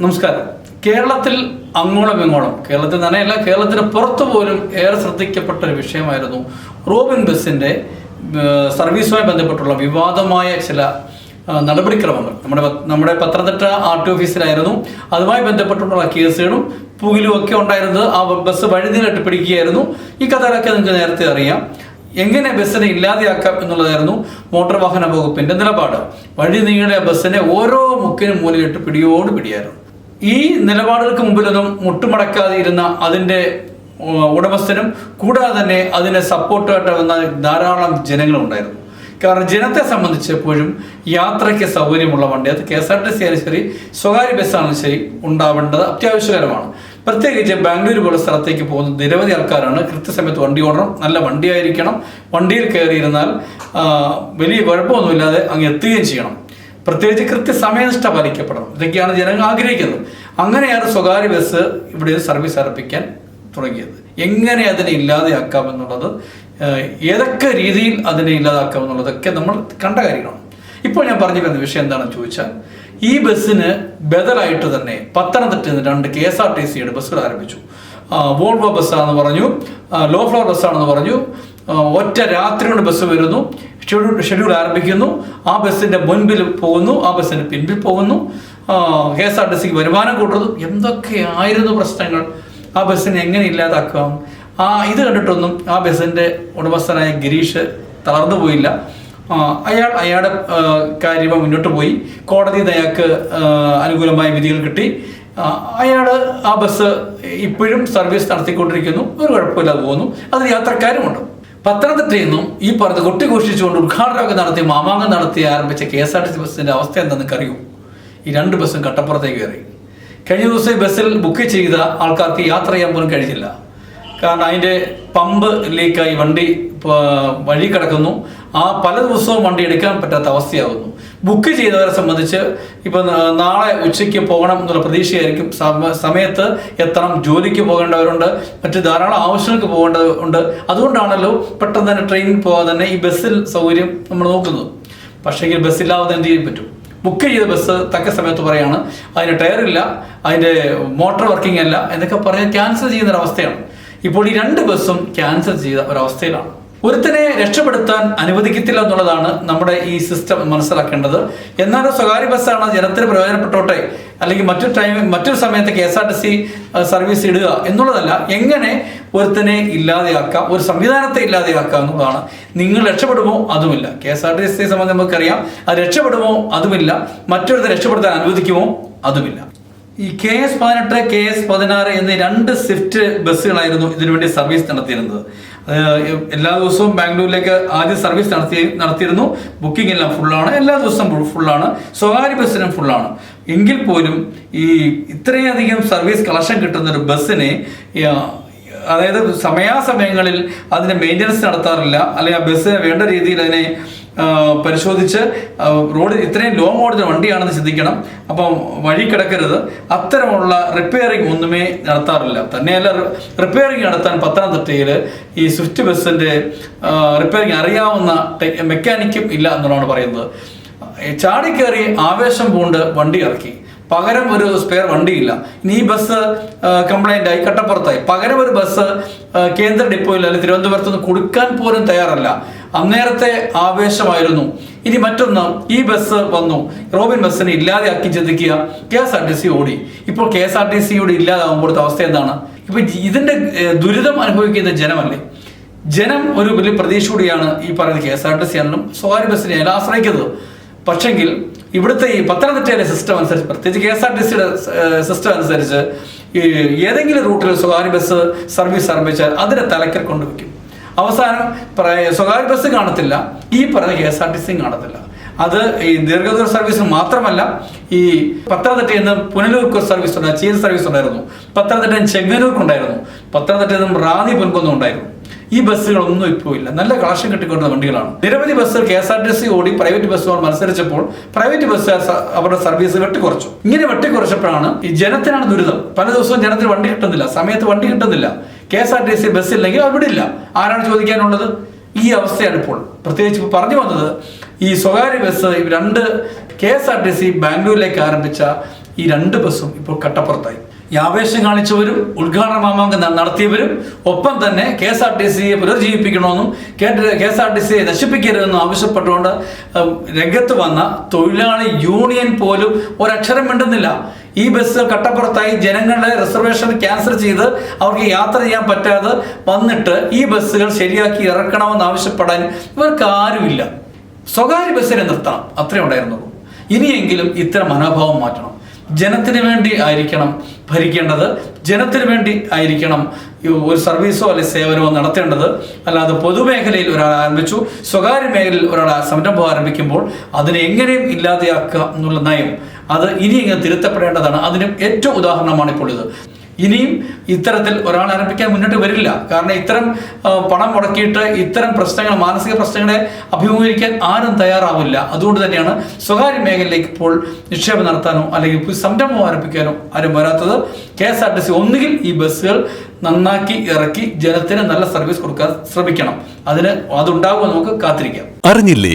നമസ്കാരം. കേരളത്തിൽ അങ്ങോളം ഇങ്ങോളം കേരളത്തിൽ തന്നെയല്ല കേരളത്തിന് പുറത്തു പോലും ഏറെ ശ്രദ്ധിക്കപ്പെട്ട ഒരു വിഷയമായിരുന്നു റോബിൻ ബസിന്റെ സർവീസുമായി ബന്ധപ്പെട്ടുള്ള വിവാദമായ ചില നടപടിക്രമങ്ങൾ. നമ്മുടെ നമ്മുടെ പത്തനംതിട്ട ആർ ടി ഓഫീസിലായിരുന്നു. അതുമായി ബന്ധപ്പെട്ടുള്ള കേസുകളും പുകിലും ഒക്കെ ഉണ്ടായിരുന്നത് ആ ബസ് വഴുതിയിലിട്ട് പിടിക്കുകയായിരുന്നു. ഈ കഥകളൊക്കെ നിങ്ങൾക്ക് നേരത്തെ അറിയാം. എങ്ങനെ ബസ്സിനെ ഇല്ലാതെയാക്കാം എന്നുള്ളതായിരുന്നു മോട്ടോർ വാഹന വകുപ്പിന്റെ നിലപാട്. വഴി നീങ്ങിയ ബസ്സിനെ ഓരോ മുക്കിനും മൂലയിട്ട് പിടിയോട് പിടിയായിരുന്നു. ഈ നിലപാടുകൾക്ക് മുമ്പിലൊന്നും മുട്ടുമടക്കാതെ ഇരുന്ന അതിന്റെ ഉം, ഉടമസ്ഥനും കൂടാതെ തന്നെ അതിനെ സപ്പോർട്ടായിട്ട് വന്ന ധാരാളം ജനങ്ങളും ഉണ്ടായിരുന്നു കാരണം ജനത്തെ സംബന്ധിച്ച് എപ്പോഴും യാത്രയ്ക്ക് സൗകര്യമുള്ള വണ്ടി അത് K S R T C ആണെങ്കിലും ശരി സ്വകാര്യ ബസ്സാണെങ്കിലും ശരി ഉണ്ടാവേണ്ടത് അത്യാവശ്യകരമാണ്. പ്രത്യേകിച്ച് ബാംഗ്ലൂർ പോലെ സ്ഥലത്തേക്ക് പോകുന്ന നിരവധി ആൾക്കാരാണ് കൃത്യസമയത്ത് വണ്ടി ഓടണം നല്ല വണ്ടിയായിരിക്കണം. വണ്ടിയിൽ കയറിയിരുന്നാൽ വലിയ കുഴപ്പമൊന്നുമില്ലാതെ അങ്ങ് എത്തുകയും ചെയ്യണം. പ്രത്യേകിച്ച് കൃത്യസമയനിഷ്ഠ പാലിക്കപ്പെടണം. ഇതൊക്കെയാണ് ജനങ്ങൾ ആഗ്രഹിക്കുന്നത്. അങ്ങനെയാണ് സ്വകാര്യ ബസ് ഇവിടെ സർവീസ് അർപ്പിക്കാൻ തുടങ്ങിയത്. എങ്ങനെ അതിനെ ഇല്ലാതെയാക്കാം എന്നുള്ളത് ഏഹ്, ഏതൊക്കെ രീതിയിൽ അതിനെ ഇല്ലാതാക്കാം എന്നുള്ളതൊക്കെ നമ്മൾ കണ്ട കാര്യങ്ങളാണ്. ഇപ്പോൾ ഞാൻ പറഞ്ഞു വരുന്ന വിഷയം എന്താണെന്ന് ചോദിച്ചാൽ ഈ ബസ്സിന് ബദലായിട്ട് തന്നെ പത്തനംതിട്ട നിന്ന് രണ്ട് കെ എസ് ആർ ടി സിയുടെ ബസ്സുകൾ ആരംഭിച്ചു. വോൾവോ ബസ്സാണെന്ന് പറഞ്ഞു ലോ ഫ്ലോർ ബസ്സാണെന്ന് പറഞ്ഞു ഒറ്റ രാത്രി കൊണ്ട് ബസ് വരുന്നു. ഷെഡ്യൂൾ ഷെഡ്യൂൾ ആരംഭിക്കുന്നു. ആ ബസ്സിന്റെ മുൻപിൽ പോകുന്നു ആ ബസ്സിന്റെ പിൻപിൽ പോകുന്നു. കെ എസ് ആർ ടി സിക്ക് വരുമാനം കൂട്ടുന്നു എന്തൊക്കെയായിരുന്നു പ്രശ്നങ്ങൾ? ആ ബസ്സിനെ എങ്ങനെ ഇല്ലാതാക്കാം? ആ ഇത് കണ്ടിട്ടൊന്നും ആ ബസ്സിന്റെ ഉടമസ്ഥനായ ഗിരീഷ് തളർന്നു പോയില്ല. അയാൾ അയാളുടെ കാര്യമായി മുന്നോട്ട് പോയി. നിന്ന് അയാൾക്ക് അനുകൂലമായ വിധികൾ കിട്ടി. അയാൾ ആ ബസ് ഇപ്പോഴും സർവീസ് നടത്തിക്കൊണ്ടിരിക്കുന്നു. ഒരു കുഴപ്പമില്ലാതെ പോകുന്നു. അതിൽ യാത്രക്കാരുമുണ്ട്. പത്തനംതിട്ടയിൽ നിന്നും ഈ പറഞ്ഞ കൊട്ടിഘോഷിച്ചുകൊണ്ട് ഉദ്ഘാടനമൊക്കെ നടത്തി മാമാങ്കം നടത്തി ആരംഭിച്ച K S R T C ബസ്സിന്റെ അവസ്ഥ എന്താണെന്ന് അറിയൂ? ഈ രണ്ട് ബസ്സും കട്ടപ്പുറത്തേക്ക് കയറി. കഴിഞ്ഞ ദിവസം ബസ്സിൽ ബുക്ക് ചെയ്ത ആൾക്കാർക്ക് യാത്ര ചെയ്യാൻ പോലും കഴിഞ്ഞില്ല. കാരണം അതിന്റെ പമ്പ് ലീക്കായി വണ്ടി വഴി കിടക്കുന്നു. ആ പല ദിവസവും വണ്ടി എടുക്കാൻ പറ്റാത്ത അവസ്ഥയാകുന്നു ബുക്ക് ചെയ്തവരെ സംബന്ധിച്ച് ഇപ്പം നാളെ ഉച്ചയ്ക്ക് പോകണം എന്നുള്ള പ്രതീക്ഷയായിരിക്കും. സമ- സമയത്ത് എത്തണം ജോലിക്ക് പോകേണ്ടവരുണ്ട് മറ്റ് ധാരാളം ആവശ്യങ്ങൾക്ക് പോകേണ്ടതുണ്ട് അതുകൊണ്ടാണല്ലോ പെട്ടെന്ന് തന്നെ ട്രെയിനിൽ പോകാതെ തന്നെ ഈ ബസ്സിൽ സൗകര്യം നമ്മൾ നോക്കുന്നത്. പക്ഷേങ്കിൽ ബസ്സില്ലാതെ എന്ത് ചെയ്യാൻ പറ്റും? ബുക്ക് ചെയ്ത ബസ് തക്ക സമയത്ത് പറയാണ് അതിന് ടയറില്ല അതിന്റെ മോട്ടോർ വർക്കിംഗ് അല്ല എന്നൊക്കെ പറഞ്ഞ് ക്യാൻസൽ ചെയ്യുന്നൊരവസ്ഥയാണ് ഇപ്പോൾ ഈ രണ്ട് ബസ്സും ക്യാൻസൽ ചെയ്ത ഒരവസ്ഥയിലാണ്. ഒരുത്തനെ രക്ഷപ്പെടുത്താൻ അനുവദിക്കത്തില്ല എന്നുള്ളതാണ് നമ്മുടെ ഈ സിസ്റ്റം മനസ്സിലാക്കേണ്ടത്. എന്നാൽ സ്വകാര്യ ബസ്സാണ് ജനത്തിന് പ്രയോജനപ്പെട്ടോട്ടെ അല്ലെങ്കിൽ മറ്റൊരു ടൈം മറ്റൊരു സമയത്ത് K S R T C service ഇടുക എന്നുള്ളതല്ല എങ്ങനെ ഒരുത്തനെ ഇല്ലാതെയാക്കാം ഒരു സംവിധാനത്തെ ഇല്ലാതെയാക്കാം എന്നുള്ളതാണ്. നിങ്ങൾ രക്ഷപ്പെടുമോ? അതുമില്ല. കെ എസ് ആർ ടി സിയെ സംബന്ധിച്ച് നമുക്കറിയാം. അത് രക്ഷപ്പെടുമോ? അതുമില്ല. മറ്റൊരുത്തരെ രക്ഷപ്പെടുത്താൻ അനുവദിക്കുമോ? അതുമില്ല. ഈ കെ എസ് പതിനെട്ട് കെ എസ് പതിനാറ് എന്നീ രണ്ട് സ്വിഫ്റ്റ് ബസ്സുകളായിരുന്നു ഇതിനുവേണ്ടി സർവീസ് നടത്തിയിരുന്നത്. എല്ലാ ദിവസവും ബാംഗ്ലൂരിലേക്ക് ആദ്യം സർവീസ് നടത്തി നടത്തിയിരുന്നു. ബുക്കിംഗ് എല്ലാം ഫുള്ളാണ്. എല്ലാ ദിവസവും ഫുള്ളാണ്. സ്വകാര്യ ബസ്സിനും ഫുള്ളാണ്. എങ്കിൽ പോലും ഈ ഇത്രയധികം സർവീസ് കളക്ഷൻ കിട്ടുന്ന ഒരു ബസ്സിനെ അതായത് സമയാസമയങ്ങളിൽ അതിന് മെയിന്റനൻസ് നടത്താറില്ല. അല്ലെങ്കിൽ ആ ബസ്സിനെ വേണ്ട രീതിയിൽ അതിനെ പരിശോധിച്ച് റോഡ് ഇത്രയും ലോങ് ഓടുന്ന വണ്ടിയാണെന്ന് ചിന്തിക്കണം. അപ്പം വഴി കിടക്കരുത്. അത്തരമുള്ള റിപ്പയറിംഗ് ഒന്നുമേ നടത്താറില്ല. തന്നെയല്ല റിപ്പയറിംഗ് നടത്താൻ പത്തനംതിട്ടയിൽ ഈ സ്വിഫ്റ്റ് ബസ്സിന്റെ റിപ്പയറിംഗ് അറിയാവുന്ന മെക്കാനിക്കും ഇല്ല എന്നുള്ളതാണ് പറയുന്നത്. ചാടിക്കേറി ആവേശം പൂണ്ട് വണ്ടി ഇറക്കി. പകരം ഒരു സ്പെയർ വണ്ടിയില്ല. ഇനി ഈ ബസ് കംപ്ലൈന്റ് ആയി കട്ടപ്പുറത്തായി. പകരം ഒരു ബസ് കേന്ദ്ര ഡിപ്പോയിൽ അല്ലെങ്കിൽ തിരുവനന്തപുരത്ത് നിന്ന് കൊടുക്കാൻ പോലും തയ്യാറല്ല. അന്നേരത്തെ ആവേശമായിരുന്നു. ഇനി മറ്റൊന്ന് ഈ ബസ് വന്നു. റോബിൻ ബസ്സിനെ ഇല്ലാതെയാക്കി ചിന്തിക്കുക. K S R T C ഓടി. ഇപ്പോൾ കെ എസ് ആർ ടി സിയോട് ഇല്ലാതാകുമ്പോഴത്തെ അവസ്ഥ എന്താണ്? ഇപ്പൊ ഇതിന്റെ ദുരിതം അനുഭവിക്കുന്ന ജനമല്ലേ? ജനം ഒരു വലിയ പ്രതീക്ഷയോടെയാണ് ഈ പറയുന്ന K S R T C ആണെങ്കിലും സ്വകാര്യ ബസ്സിനെ ആശ്രയിക്കുന്നത്. പക്ഷെങ്കിൽ ഇവിടുത്തെ ഈ പത്തനംതിട്ടയിലെ സിസ്റ്റം അനുസരിച്ച് പ്രത്യേകിച്ച് കെ എസ് ആർ ടി സിയുടെ സിസ്റ്റം അനുസരിച്ച് ഈ ഏതെങ്കിലും റൂട്ടിൽ സ്വകാര്യ ബസ് സർവീസ് ആരംഭിച്ചാൽ അതിനെ തലക്കൽ കൊണ്ടുവയ്ക്കും അവസാനം സ്വകാര്യ ബസ് കാണത്തില്ല. ഈ പറഞ്ഞ കെ എസ് ആർ ടി സിയും കാണത്തില്ല. അത് ഈ ദീർഘദൂര സർവീസിന് മാത്രമല്ല ഈ പത്തനംതിട്ടയിൽ നിന്ന് പുനലൂർക്ക് സർവീസ് ഉണ്ടായിരുന്നു ചീന സർവീസ് ഉണ്ടായിരുന്നു പത്തനംതിട്ടയിൽ ചെങ്ങന്നൂർക്കുണ്ടായിരുന്നു പത്തനംതിട്ടയിൽ നിന്നും റാന്നി പുൻകൊന്നും ഉണ്ടായിരുന്നു. ഈ ബസ്സുകളൊന്നും ഇപ്പോൾ ഇല്ല. നല്ല കളക്ഷൻ കിട്ടിക്കൊണ്ടുന്ന വണ്ടികളാണ്. നിരവധി ബസ്സുകൾ K S R T C ഓടി പ്രൈവറ്റ് ബസ്സുകൾ മത്സരിച്ചപ്പോൾ പ്രൈവറ്റ് ബസ്സുകാർ അവരുടെ സർവീസ് വെട്ടിക്കുറച്ചു. ഇങ്ങനെ വെട്ടിക്കുറച്ചപ്പോഴാണ് ഈ ജനത്തിനാണ് ദുരിതം. പല ദിവസവും ജനത്തിന് വണ്ടി കിട്ടുന്നില്ല. സമയത്ത് വണ്ടി കിട്ടുന്നില്ല. K S R T C bus ഇല്ലെങ്കിൽ അവിടെ ഇല്ല. ആരാണ് ചോദിക്കാനുള്ളത്? ഈ അവസ്ഥയാണ് ഇപ്പോൾ. പ്രത്യേകിച്ച് പറഞ്ഞു വന്നത് ഈ സ്വകാര്യ ബസ് രണ്ട് K S R T C ബാംഗ്ലൂരിലേക്ക് ആരംഭിച്ച ഈ രണ്ട് ബസ്സും ഇപ്പോൾ കട്ടപ്പുറത്തായി. ഈ ആവേശം കാണിച്ചവരും ഉദ്ഘാടന മാമാങ്കം നടത്തിയവരും ഒപ്പം തന്നെ കെ എസ് ആർ ടി സിയെ പുനർജീവിപ്പിക്കണമെന്നും കെ എസ് ആർ ടി സിയെ നശിപ്പിക്കരുതെന്നും ആവശ്യപ്പെട്ടുകൊണ്ട് രംഗത്ത് വന്ന തൊഴിലാളി യൂണിയൻ പോലും ഒരക്ഷരം മിണ്ടുന്നില്ല. ഈ ബസ് കട്ടപ്പുറത്തായി ജനങ്ങളുടെ റിസർവേഷൻ ക്യാൻസൽ ചെയ്ത് അവർക്ക് യാത്ര ചെയ്യാൻ പറ്റാതെ വന്നിട്ട് ഈ ബസ്സുകൾ ശരിയാക്കി ഇറക്കണമെന്ന് ആവശ്യപ്പെടാൻ ഇവർക്ക് ആരുമില്ല സ്വകാര്യ ബസ്സിനെ നിർത്തണം. അത്രേ ഉണ്ടായിരുന്നുള്ളൂ. ഇനിയെങ്കിലും ഇത്തരം മനോഭാവം മാറ്റണം. ജനത്തിന് വേണ്ടി ആയിരിക്കണം ഭരിക്കേണ്ടത്. ജനത്തിന് വേണ്ടി ആയിരിക്കണം ഒരു സർവീസോ അല്ലെ സേവനമോ നടത്തേണ്ടത്. അല്ലാതെ പൊതുമേഖലയിൽ ഒരാൾ ആരംഭിച്ചു. സ്വകാര്യ മേഖലയിൽ ഒരാൾ സംരംഭം ആരംഭിക്കുമ്പോൾ അതിനെ എങ്ങനെയും ഇല്ലാതെയാക്കുക എന്നുള്ള നയം അത് ഇനി ഇങ്ങനെ തിരുത്തപ്പെടേണ്ടതാണ്. അതിനും ഏറ്റവും ഉദാഹരണമാണ് ഇപ്പോൾ ഇത്. ഇനിയും ഇത്തരത്തിൽ ഒരാൾ ആരംഭിക്കാൻ മുന്നോട്ട് വരില്ല. കാരണം ഇത്തരം പണം മുടക്കിയിട്ട് ഇത്തരം പ്രശ്നങ്ങൾ മാനസിക പ്രശ്നങ്ങളെ അഭിമുഖീകരിക്കാൻ ആരും തയ്യാറാവില്ല. അതുകൊണ്ട് തന്നെയാണ് സ്വകാര്യ മേഖലയിലേക്ക് ഇപ്പോൾ നിക്ഷേപം നടത്താനോ അല്ലെങ്കിൽ പുതിയ സംരംഭം ആരംഭിക്കാനോ ആരും വരാത്തത്. K S R T C ഒന്നുകിൽ ഈ ബസ്സുകൾ നന്നാക്കി ഇറക്കി ജനത്തിന് നല്ല സർവീസ് കൊടുക്കാൻ ശ്രമിക്കണം. അതിന് അതുണ്ടാകുമോ നമുക്ക് കാത്തിരിക്കാം. അറിഞ്ഞില്ലേ?